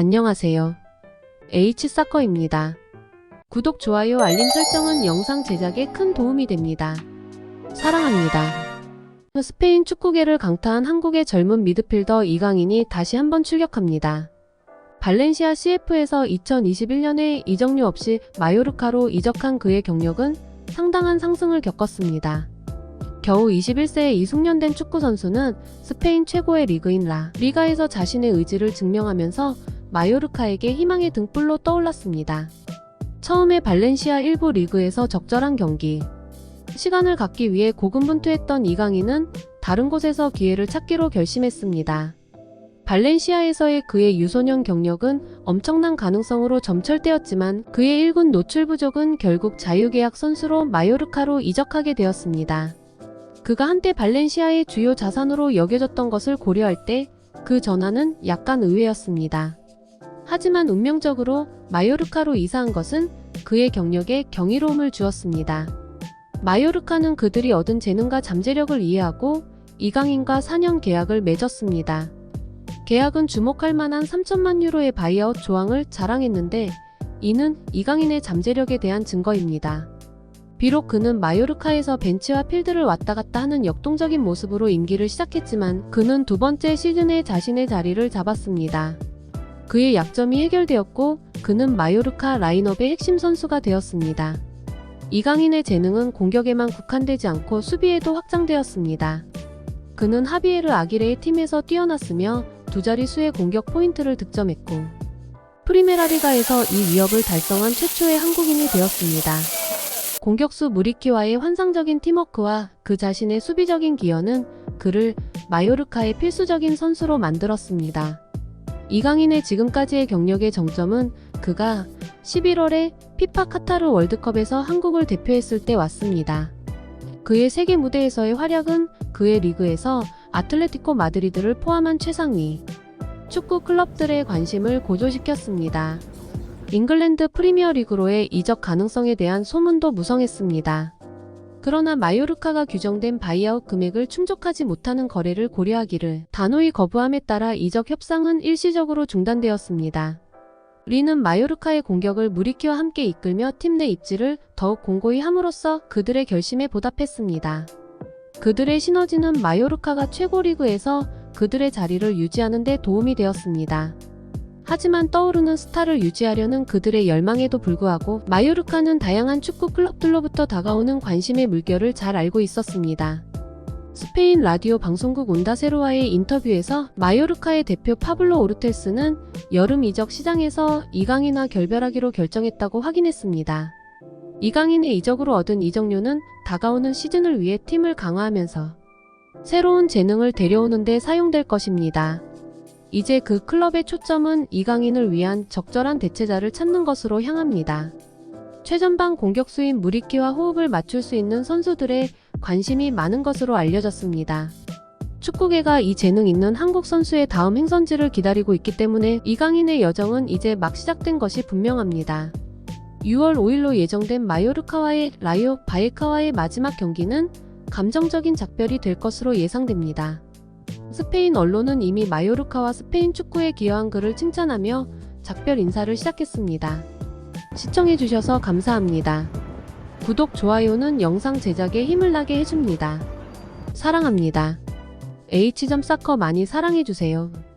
안녕하세요. H사커입니다. 구독, 좋아요, 알림 설정은 영상 제작에 큰 도움이 됩니다. 사랑합니다. 스페인 축구계를 강타한 한국의 젊은 미드필더 이강인이 다시 한번 출격합니다. 발렌시아 CF에서 2021년에 이적료 없이 마요르카로 이적한 그의 경력은 상당한 상승을 겪었습니다. 겨우 21세의 이숙련된 축구 선수는 스페인 최고의 리그인 라 리가에서 자신의 의지를 증명하면서 마요르카에게 희망의 등불로 떠올랐습니다. 처음에 발렌시아 1부 리그에서 적절한 경기, 시간을 갖기 위해 고군분투했던 이강인은 다른 곳에서 기회를 찾기로 결심했습니다. 발렌시아에서의 그의 유소년 경력은 엄청난 가능성으로 점철되었지만 그의 1군 노출 부족은 결국 자유계약 선수로 마요르카로 이적하게 되었습니다. 그가 한때 발렌시아의 주요 자산으로 여겨졌던 것을 고려할 때 그 전화는 약간 의외였습니다. 하지만 운명적으로 마요르카로 이사한 것은 그의 경력에 경이로움을 주었습니다. 마요르카는 그들이 얻은 재능과 잠재력을 이해하고 이강인과 4년 계약을 맺었습니다. 계약은 주목할 만한 3천만 유로의 바이아웃 조항을 자랑했는데 이는 이강인의 잠재력에 대한 증거입니다. 비록 그는 마요르카에서 벤치와 필드를 왔다 갔다 하는 역동적인 모습으로 임기를 시작했지만 그는 두 번째 시즌에 자신의 자리를 잡았습니다. 그의 약점이 해결되었고 그는 마요르카 라인업의 핵심 선수가 되었습니다. 이강인의 재능은 공격에만 국한되지 않고 수비에도 확장되었습니다. 그는 하비에르 아기레의 팀에서 뛰어났으며 두 자릿수의 공격 포인트를 득점했고 프리메라리가에서 이 위협을 달성한 최초의 한국인이 되었습니다. 공격수 무리키와의 환상적인 팀워크와 그 자신의 수비적인 기여는 그를 마요르카의 필수적인 선수로 만들었습니다. 이강인의 지금까지의 경력의 정점은 그가 11월에 피파 카타르 월드컵에서 한국을 대표했을 때 왔습니다. 그의 세계 무대에서의 활약은 그의 리그에서 아틀레티코 마드리드를 포함한 최상위 축구 클럽들의 관심을 고조시켰습니다. 잉글랜드 프리미어 리그로의 이적 가능성에 대한 소문도 무성했습니다. 그러나 마요르카가 규정된 바이아웃 금액을 충족하지 못하는 거래를 고려하기를 단호히 거부함에 따라 이적 협상은 일시적으로 중단되었습니다. 리는 마요르카의 공격을 무리키와 함께 이끌며 팀 내 입지를 더욱 공고히 함으로써 그들의 결심에 보답했습니다. 그들의 시너지는 마요르카가 최고 리그에서 그들의 자리를 유지하는 데 도움이 되었습니다. 하지만 떠오르는 스타를 유지하려는 그들의 열망에도 불구하고 마요르카는 다양한 축구 클럽들로부터 다가오는 관심의 물결을 잘 알고 있었습니다. 스페인 라디오 방송국 온다세로와의 인터뷰에서 마요르카의 대표 파블로 오르테스는 여름 이적 시장에서 이강인과 결별하기로 결정했다고 확인했습니다. 이강인의 이적으로 얻은 이적료는 다가오는 시즌을 위해 팀을 강화하면서 새로운 재능을 데려오는 데 사용될 것입니다. 이제 그 클럽의 초점은 이강인을 위한 적절한 대체자를 찾는 것으로 향합니다. 최전방 공격수인 무리키와 호흡을 맞출 수 있는 선수들의 관심이 많은 것으로 알려졌습니다. 축구계가 이 재능 있는 한국 선수의 다음 행선지를 기다리고 있기 때문에 이강인의 여정은 이제 막 시작된 것이 분명합니다. 6월 5일로 예정된 마요르카와의 라이오 바이카와의 마지막 경기는 감정적인 작별이 될 것으로 예상됩니다. 스페인 언론은 이미 마요르카와 스페인 축구에 기여한 그를 칭찬하며 작별 인사를 시작했습니다. 시청해주셔서 감사합니다. 구독, 좋아요는 영상 제작에 힘을 나게 해줍니다. 사랑합니다. H점 사커 많이 사랑해주세요.